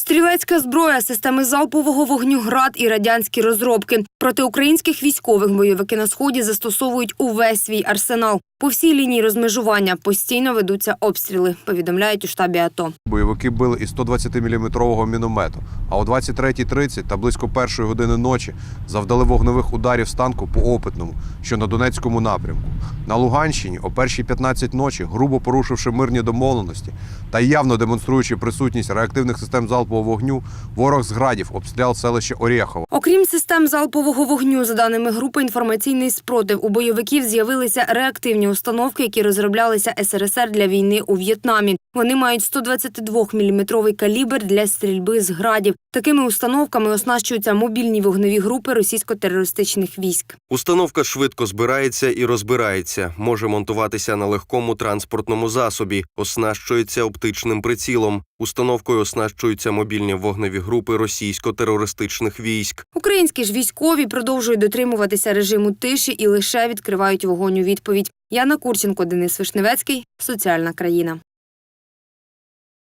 Стрілецька зброя, системи залпового вогню град і радянські розробки. Проти українських військових бойовики на сході застосовують увесь свій арсенал. По всій лінії розмежування постійно ведуться обстріли. Повідомляють у штабі АТО. Бойовики били із 120-мм міномету, а о 23.30 та близько першої години ночі завдали вогневих ударів з танку по опитному, що на Донецькому напрямку. На Луганщині о першій 15 ночі, грубо порушивши мирні домовленості та явно демонструючи присутність реактивних систем залпового вогню, ворог з градів обстріляв селище Орєхово. Окрім систем залпового вогню, за даними групи інформаційний спротив, у бойовиків з'явилися реактивні установки, які розроблялися СРСР для війни у В'єтнамі. Вони мають 122-мм калібр для стрільби з градів. Такими установками оснащуються мобільні вогневі групи російсько-терористичних військ. Установка швидко збирається і розбирається, може монтуватися на легкому транспортному засобі, оснащується оптичним прицілом. Установкою оснащуються мобільні вогневі групи російсько-терористичних військ. Українські ж військові продовжують дотримуватися режиму тиші і лише відкривають вогонь у відповідь. Яна Курченко, Денис Вишневецький. Соціальна країна.